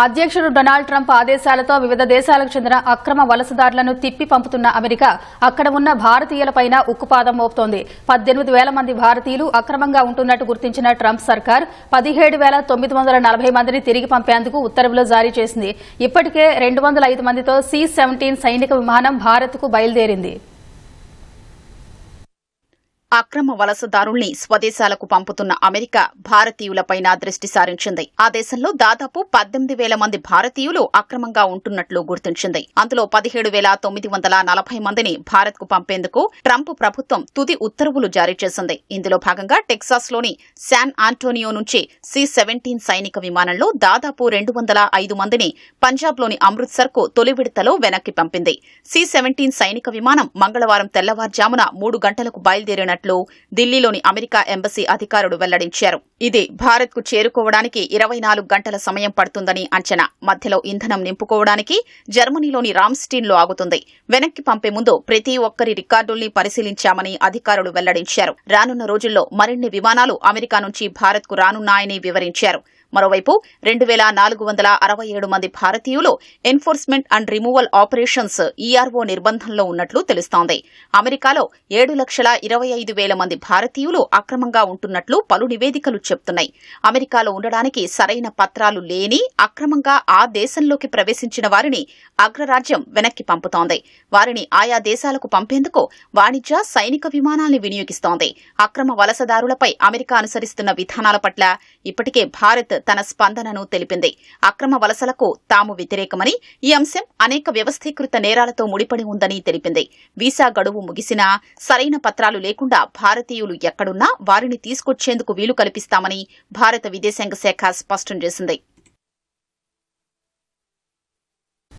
అధ్యక్షుడు Donald Trump ఆదేశాలతో వివిధ దేశాలకు చెందిన అక్రమ వలసదారులను తిప్పి పంపుతున్న అమెరికా అక్కడ ఉన్న భారతీయులపైన ఉక్కుపాదం మోపుతోంది. పద్దెనిమిది వేల మంది భారతీయులు అక్రమంగా ఉంటున్నట్టు గుర్తించిన ట్రంప్ సర్కార్ పదిహేడు వేల తొమ్మిది వందల నలభై మందిని తిరిగి పంపేందుకు ఉత్తర్వులు జారీ చేసింది. ఇప్పటికే రెండు వందల ఐదు మందితో సి సెవెంటీన్ సైనిక విమానం భారత్కు బయలుదేరింది. అక్రమ వలసదారుల్ని స్వదేశాలకు పంపుతున్న అమెరికా భారతీయులపైన దృష్టి సారించింది. ఆ దేశంలో దాదాపు పద్దెనిమిది వేల మంది భారతీయులు అక్రమంగా ఉంటున్నట్లు గుర్తించింది. అందులో పదిహేడు వేల తొమ్మిది వందల నలభై మందిని భారత్కు పంపేందుకు ట్రంప్ ప్రభుత్వం తుది ఉత్తర్వులు జారీ చేసింది. ఇందులో భాగంగా టెక్సాస్లోని శాన్ ఆంటోనియో నుంచి సి సెవెంటీన్ సైనిక విమానంలో దాదాపు రెండు వందల ఐదు మందిని పంజాబ్లోని అమృత్సర్కు తొలి విడతలో వెనక్కి పంపింది. సి సెవెంటీన్ సైనిక విమానం మంగళవారం తెల్లవారుజామున మూడు గంటలకు చేస్తున్నట్లు ఢిల్లీలోని అమెరికా ఎంబసీ అధికారులు వెల్లడించారు. ఇది భారత్కు చేరుకోవడానికి ఇరవై నాలుగు గంటల సమయం పడుతుందని అంచనా. మధ్యలో ఇంధనం నింపుకోవడానికి జర్మనీలోని రామ్స్టీన్లో ఆగుతుంది. వెనక్కి పంపే ముందు ప్రతి ఒక్కరి రికార్డుల్ని పరిశీలించామని అధికారులు వెల్లడించారు. రానున్న రోజుల్లో మరిన్ని విమానాలు అమెరికా నుంచి భారత్కు రానున్నాయని వివరించారు. మరోవైపు రెండు వేల నాలుగు వందల అరవై ఏడు మంది భారతీయులు enforcement and removal operations ERO నిర్బంధంలో ఉన్నట్లు తెలుస్తోంది. అమెరికాలో ఏడు లక్షల ఇరవై ఐదు వేల మంది భారతీయులు అక్రమంగా ఉంటున్నట్లు పలు నివేదికలు చెబుతున్నాయి అమెరికాలో ఉండడానికి సరైన పత్రాలు లేని అక్రమంగా ఆ దేశంలోకి ప్రవేశించిన వారిని అగ్రరాజ్యం వెనక్కి పంపుతోంది. వారిని ఆయా దేశాలకు పంపేందుకు వాణిజ్య సైనిక విమానాల్ని వినియోగిస్తోంది. అక్రమ వలసదారులపై అమెరికా అనుసరిస్తున్న విధానాల పట్ల ఇప్పటికే భారత్ తన స్పందనను తెలిపింది. అక్రమ వలసలకు తాము వ్యతిరేకమని ఈ అంశం అనేక వ్యవస్థీకృత నేరాలతో ముడిపడి ఉందని తెలిపింది. వీసా గడువు ముగిసినా సరైన పత్రాలు లేకుండా భారతీయులు ఎక్కడున్నా వారిని తీసుకొచ్చేందుకు వీలు కల్పిస్తామని భారత విదేశాంగ శాఖ స్పష్టం చేసింది.